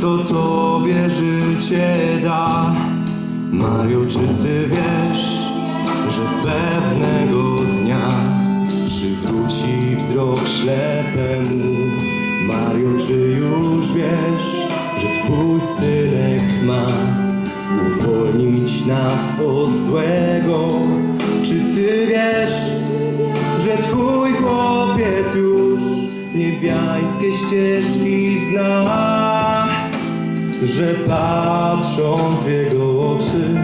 kto tobie życie da. Mario, czy ty wiesz, że pewnego dnia przywróci wzrok ślepemu? Mario, czy już wiesz, że twój synek ma uwolnić nas od złego? Czy ty wiesz, że twój chłopiec już niebiańskie ścieżki zna? Że patrząc w jego oczy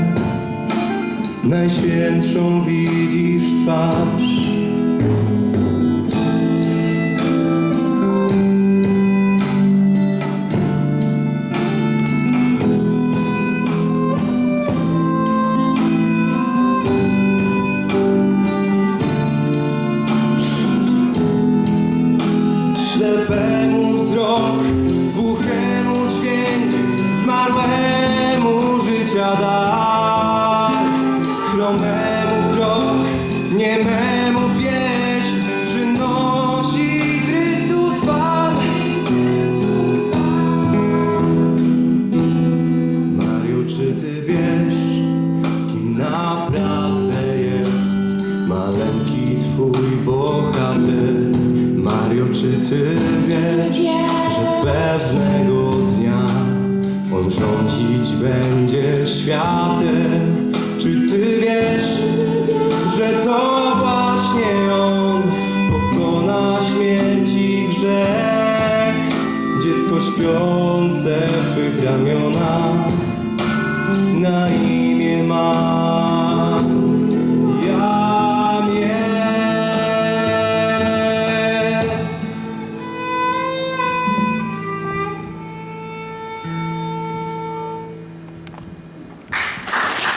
Najświętszą widzisz twarz. Ślepemu zmarłemu życia dar. Chromemu krok, niememu pieśń, przynosi Chrystus Pan. Mario, czy ty wiesz, kim naprawdę jest maleńki twój bohater? Mario, czy ty wiesz, że pewnego rządzić będzie światem? Czy ty wiesz, że to właśnie on pokona śmierci grzech? Dziecko śpiące w twych ramionach na imię ma